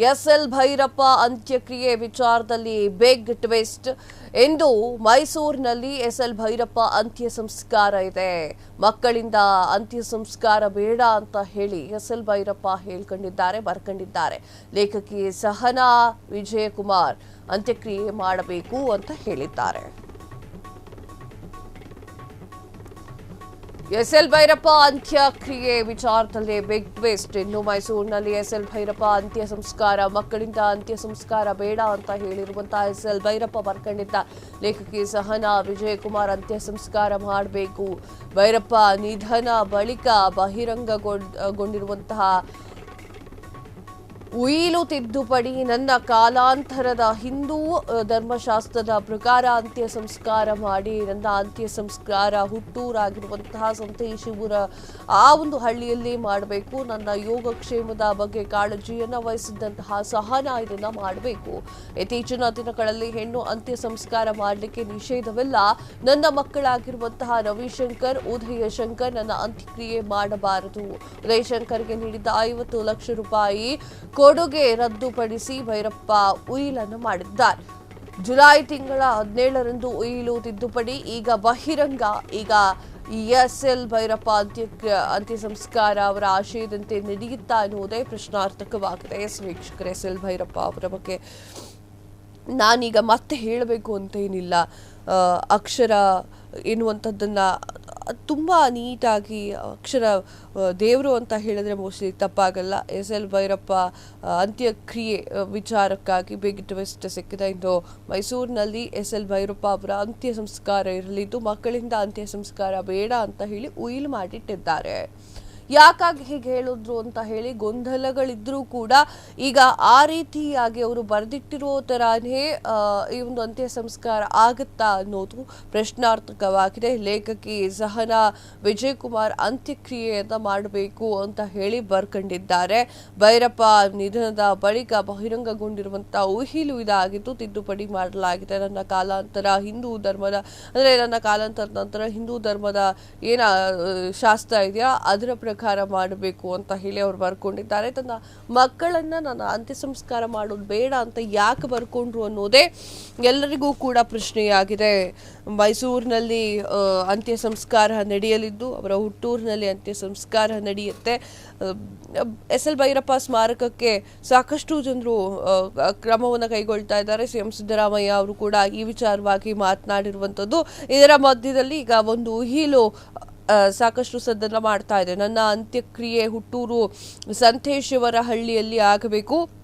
SL Bhyrappa ಅಂತ್ಯಕ್ರಿಯೆ ವಿಚಾರದಲ್ಲಿ big twist. ಇಂದು ಮೈಸೂರಿನಲ್ಲಿ ಎಸ್ಎಲ್ ಭೈರಪ್ಪ ಅಂತ್ಯ ಸಂಸ್ಕಾರ ಇದೆ. ಮಕ್ಕಳಿಂದ ಅಂತ್ಯ ಸಂಸ್ಕಾರ ಬೇಡ ಅಂತ ಹೇಳಿ ಎಸ್ಎಲ್ ಭೈರಪ್ಪ ಹೇಳ್ಕೊಂಡಿದ್ದಾರೆ, ಬರ್ಕೊಂಡಿದ್ದಾರೆ. ಲೇಖಕಿ ಸಹನಾ ವಿಜಯಕುಮಾರ್ ಅಂತ್ಯಕ್ರಿಯೆ ಮಾಡಬೇಕು ಅಂತ ಹೇಳಿದ್ದಾರೆ. ಎಸ್ಎಲ್ ಭೈರಪ್ಪ ಅಂತ್ಯಕ್ರಿಯೆ ವಿಚಾರದಲ್ಲಿ ಬಿಗ್ ಟ್ವಿಸ್ಟ್. ಇನ್ನು ಮೈಸೂರಿನಲ್ಲಿ ಎಸ್ ಎಲ್ ಭೈರಪ್ಪ ಅಂತ್ಯ ಸಂಸ್ಕಾರ, ಮಕ್ಕಳಿಂದ ಅಂತ್ಯ ಸಂಸ್ಕಾರ ಬೇಡ ಅಂತ ಹೇಳಿರುವಂತಹ ಎಸ್ಎಲ್ ಭೈರಪ್ಪ ಬರ್ಕೊಂಡಿದ್ದ ಲೇಖಕಿ ಸಹನಾ ವಿಜಯಕುಮಾರ್ ಅಂತ್ಯ ಸಂಸ್ಕಾರ ಮಾಡಬೇಕು. ಭೈರಪ್ಪ ನಿಧನ ಬಳಿಕ ಬಹಿರಂಗಗೊಂಡಿರುವಂತಹ ಉಯಿಲು ತಿದ್ದುಪಡಿ, ನನ್ನ ಕಾಲಾಂತರದ ಹಿಂದೂ ಧರ್ಮಶಾಸ್ತ್ರದ ಪ್ರಕಾರ ಅಂತ್ಯ ಸಂಸ್ಕಾರ ಮಾಡಿ, ನನ್ನ ಅಂತ್ಯ ಸಂಸ್ಕಾರ ಹುಟ್ಟೂರಾಗಿರುವಂತಹ ಸಂತೇಶಿಪುರ ಆ ಒಂದು ಹಳ್ಳಿಯಲ್ಲಿ ಮಾಡಬೇಕು. ನನ್ನ ಯೋಗಕ್ಷೇಮದ ಬಗ್ಗೆ ಕಾಳಜಿಯನ್ನು ವಹಿಸಿದಂತಹ ಸಹನ ಇದನ್ನು ಮಾಡಬೇಕು. ಇತ್ತೀಚಿನ ದಿನಗಳಲ್ಲಿ ಹೆಣ್ಣು ಅಂತ್ಯ ಸಂಸ್ಕಾರ ಮಾಡಲಿಕ್ಕೆ ನಿಷೇಧವಿಲ್ಲ. ನನ್ನ ಮಕ್ಕಳಾಗಿರುವಂತಹ ರವಿಶಂಕರ್, ಉದಯ ಶಂಕರ್ ನನ್ನ ಅಂತ್ಯಕ್ರಿಯೆ ಮಾಡಬಾರದು. ಉದಯ ಶಂಕರ್ಗೆ ನೀಡಿದ್ದ ಐವತ್ತು ಲಕ್ಷ ರೂಪಾಯಿ ಕೊಡುಗೆ ರದ್ದುಪಡಿಸಿ ಭೈರಪ್ಪ ಉಯಿಲನ್ನು ಮಾಡಿದ್ದಾರೆ. ಜುಲೈ ತಿಂಗಳ ಹದಿನೇಳರಂದು ಉಯಿಲು ತಿದ್ದುಪಡಿ, ಈಗ ಬಹಿರಂಗ. ಈಗ ಎಸ್ ಎಲ್ ಭೈರಪ್ಪ ಅಂತ್ಯ ಅಂತ್ಯ ಸಂಸ್ಕಾರ ಅವರ ಆಶಯದಂತೆ ನಡೆಯುತ್ತಾ ಎನ್ನುವುದೇ ಪ್ರಶ್ನಾರ್ಥಕವಾಗಿದೆ. ಎಸ್ ವೀಕ್ಷಕರು ಎಸ್ ಎಲ್ ಭೈರಪ್ಪ ಅವರ ಬಗ್ಗೆ ನಾನೀಗ ಮತ್ತೆ ಹೇಳಬೇಕು ಅಂತ ಏನಿಲ್ಲ. ಅಕ್ಷರ ಎನ್ನುವಂಥದ್ದನ್ನು ತುಂಬ ನೀಟಾಗಿ ಅಕ್ಷರ ದೇವರು ಅಂತ ಹೇಳಿದ್ರೆ ಮೋಸ್ಟ್ಲಿ ತಪ್ಪಾಗಲ್ಲ. ಎಸ್ ಎಲ್ ಭೈರಪ್ಪ ಅಂತ್ಯಕ್ರಿಯೆ ವಿಚಾರಕ್ಕಾಗಿ ಬಿಗ್ ಟ್ವಿಸ್ಟ್ ಸಿಕ್ಕಿದೆ. ಇಂದು ಮೈಸೂರಿನಲ್ಲಿ ಎಸ್ ಎಲ್ ಭೈರಪ್ಪ ಅವರ ಅಂತ್ಯ ಸಂಸ್ಕಾರ ಇರಲಿದ್ದು, ಮಕ್ಕಳಿಂದ ಅಂತ್ಯ ಸಂಸ್ಕಾರ ಬೇಡ ಅಂತ ಹೇಳಿ ಉಯಿಲು ಮಾಡಿಟ್ಟಿದ್ದಾರೆ. ಯಾಕಾಗಿ ಹೀಗೆ ಹೇಳಿದ್ರು ಅಂತ ಹೇಳಿ ಗೊಂದಲಗಳಿದ್ರೂ ಕೂಡ ಈಗ ಆ ರೀತಿಯಾಗಿ ಅವರು ಬರೆದಿಟ್ಟಿರೋ ಥರನೇ ಈ ಒಂದು ಅಂತ್ಯ ಸಂಸ್ಕಾರ ಆಗುತ್ತಾ ಅನ್ನೋದು ಪ್ರಶ್ನಾರ್ಥಕವಾಗಿದೆ. ಲೇಖಕಿ ಸಹನಾ ವಿಜಯಕುಮಾರ್ ಅಂತ್ಯಕ್ರಿಯೆಯನ್ನ ಮಾಡಬೇಕು ಅಂತ ಹೇಳಿ ಬರ್ಕೊಂಡಿದ್ದಾರೆ. ಭೈರಪ್ಪ ನಿಧನದ ಬಳಿಕ ಬಹಿರಂಗಗೊಂಡಿರುವಂತಹ ಉಹಿಲು ಇದಾಗಿದ್ದು ತಿದ್ದುಪಡಿ ಮಾಡಲಾಗಿದೆ. ನನ್ನ ಕಾಲಾಂತರ ಹಿಂದೂ ಧರ್ಮದ, ಅಂದರೆ ನನ್ನ ಕಾಲಾಂತರದ ನಂತರ ಹಿಂದೂ ಧರ್ಮದ ಏನ ಶಾಸ್ತ್ರ ಇದೆಯಾ? ಅದರ ಪ್ರಕಾರ ಮಾಡಬೇಕು ಅಂತ ಹೇಳಿ ಅವ್ರು ಬರ್ಕೊಂಡಿದ್ದಾರೆ. ತನ್ನ ಮಕ್ಕಳನ್ನ ನಾನು ಅಂತ್ಯ ಸಂಸ್ಕಾರ ಮಾಡೋದು ಬೇಡ ಅಂತ ಯಾಕೆ ಬರ್ಕೊಂಡ್ರು ಅನ್ನೋದೇ ಎಲ್ಲರಿಗೂ ಕೂಡ ಪ್ರಶ್ನೆಯಾಗಿದೆ. ಮೈಸೂರಿನಲ್ಲಿ ಅಂತ್ಯ ಸಂಸ್ಕಾರ ನಡೆಯಲಿದ್ದು, ಅವರ ಹುಟ್ಟೂರಿನಲ್ಲಿ ಅಂತ್ಯ ಸಂಸ್ಕಾರ ನಡೆಯುತ್ತೆ ಎಸ್ ಎಲ್ ಭೈರಪ್ಪ ಸ್ಮಾರಕಕ್ಕೆ ಸಾಕಷ್ಟು ಜನರು ಕ್ರಮವನ್ನು ಕೈಗೊಳ್ತಾ ಇದ್ದಾರೆ. ಸಿ ಎಂ ಸಿದ್ದರಾಮಯ್ಯ ಅವರು ಕೂಡ ಈ ವಿಚಾರವಾಗಿ ಮಾತನಾಡಿರುವಂಥದ್ದು. ಇದರ ಮಧ್ಯದಲ್ಲಿ ಈಗ ಒಂದು ಹೀಲು ಸಾಕಷ್ಟು ಸದನ ಮಾಡ್ತಾ ಇದೆ. ನನ್ನ ಅಂತ್ಯಕ್ರಿಯೆ ಹುಟ್ಟೂರು ಸಂತೇಶವರ ಹಳ್ಳಿಯಲ್ಲಿ ಆಗಬೇಕು.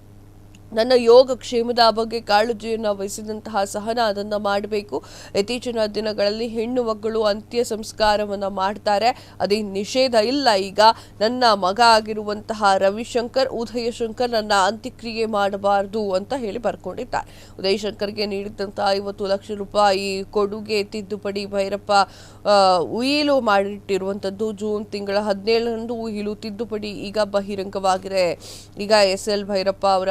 ನನ್ನ ಯೋಗ ಕ್ಷೇಮದ ಬಗ್ಗೆ ಕಾಳಜಿಯನ್ನು ವಹಿಸಿದಂತಹ ಸಹನ ಅದನ್ನು ಮಾಡಬೇಕು. ಇತ್ತೀಚಿನ ದಿನಗಳಲ್ಲಿ ಹೆಣ್ಣು ಮಕ್ಕಳು ಅಂತ್ಯ ಸಂಸ್ಕಾರವನ್ನು ಮಾಡ್ತಾರೆ. ಅದೇ ನಿಷೇಧ ಇಲ್ಲ ಈಗ. ನನ್ನ ಮಗ ಆಗಿರುವಂತಹ ರವಿಶಂಕರ್, ಉದಯ ಶಂಕರ್ ನನ್ನ ಅಂತ್ಯಕ್ರಿಯೆ ಮಾಡಬಾರದು ಅಂತ ಹೇಳಿ ಬರ್ಕೊಂಡಿದ್ದಾರೆ. ಉದಯ ಶಂಕರ್ಗೆ ನೀಡಿದಂತಹ ಐವತ್ತು ಲಕ್ಷ ರೂಪಾಯಿ ಕೊಡುಗೆ ತಿದ್ದುಪಡಿ ಭೈರಪ್ಪ ಉಯಿಲು ಮಾಡಿಟ್ಟಿರುವಂಥದ್ದು ಜೂನ್ ತಿಂಗಳ ಹದಿನೇಳರಂದು ಉಯಿಲು ತಿದ್ದುಪಡಿ ಈಗ ಬಹಿರಂಗವಾಗಿದೆ. ಈಗ ಎಸ್ ಎಲ್ ಭೈರಪ್ಪ ಅವರ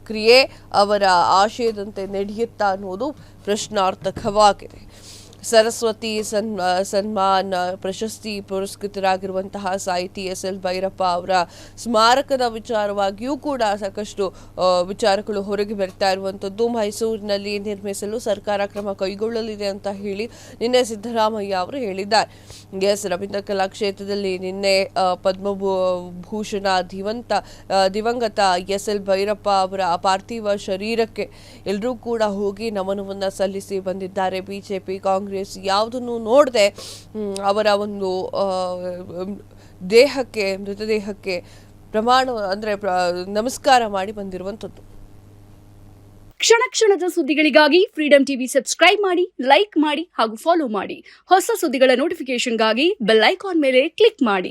ಅಂತ್ಯಕ್ರಿಯೆ ಅವರ ಆಶಯದಂತೆ ನಡೆಯುತ್ತಾ ಅನ್ನೋದು ಪ್ರಶ್ನಾರ್ಥಕವಾಗಿದೆ. ಸರಸ್ವತಿ, ಸನ್ ಸನ್ಮಾನ್, ಪ್ರಶಸ್ತಿ ಪುರಸ್ಕೃತರಾಗಿರುವಂತಹ ಸಾಹಿತಿ ಎಸ್ ಎಲ್ ಭೈರಪ್ಪ ಅವರ ಸ್ಮಾರಕದ ವಿಚಾರವಾಗಿಯೂ ಕೂಡ ಸಾಕಷ್ಟು ವಿಚಾರಗಳು ಹೊರಗೆ ಬರ್ತಾ ಇರುವಂಥದ್ದು ಮೈಸೂರಿನಲ್ಲಿ ನಿರ್ಮಿಸಲು ಸರ್ಕಾರ ಕ್ರಮ ಕೈಗೊಳ್ಳಲಿದೆ ಅಂತ ಹೇಳಿ ನಿನ್ನೆ ಸಿದ್ದರಾಮಯ್ಯ ಅವರು ಹೇಳಿದ್ದಾರೆ. ಎಸ್ ರವೀಂದ್ರ ಕಲಾಕ್ಷೇತ್ರದಲ್ಲಿ ನಿನ್ನೆ ಪದ್ಮಭೂಷಣ ಪದ್ಮಭೂ ಭೂಷಣ ದಿವಂತ ದಿವಂಗತ ಎಸ್ ಎಲ್ ಭೈರಪ್ಪ ಅವರ ಪಾರ್ಥಿವ ಶರೀರಕ್ಕೆ ಎಲ್ಲರೂ ಕೂಡ ಹೋಗಿ ನಮನವನ್ನು ಸಲ್ಲಿಸಿ ಬಂದಿದ್ದಾರೆ. ಬಿಜೆಪಿ, ಕಾಂಗ್ರೆಸ್ ಯಾವುದನ್ನು ನೋಡದೆ ಅವರ ಒಂದು ದೇಹಕ್ಕೆ, ಮೃತದೇಹಕ್ಕೆ ಪ್ರಮಾಣ, ಅಂದ್ರೆ ನಮಸ್ಕಾರ ಮಾಡಿ ಬಂದಿರುವಂಥದ್ದು. ಕ್ಷಣ ಕ್ಷಣದ ಸುದ್ದಿಗಳಿಗಾಗಿ ಫ್ರೀಡಂ ಟಿವಿ ಸಬ್ಸ್ಕ್ರೈಬ್ ಮಾಡಿ ಲೈಕ್ ಮಾಡಿ ಹಾಗೂ ಫಾಲೋ ಮಾಡಿ. ಹೊಸ ಸುದ್ದಿಗಳ ನೋಟಿಫಿಕೇಶನ್ಗಾಗಿ ಬೆಲ್ ಐಕಾನ್ ಮೇಲೆ ಕ್ಲಿಕ್ ಮಾಡಿ.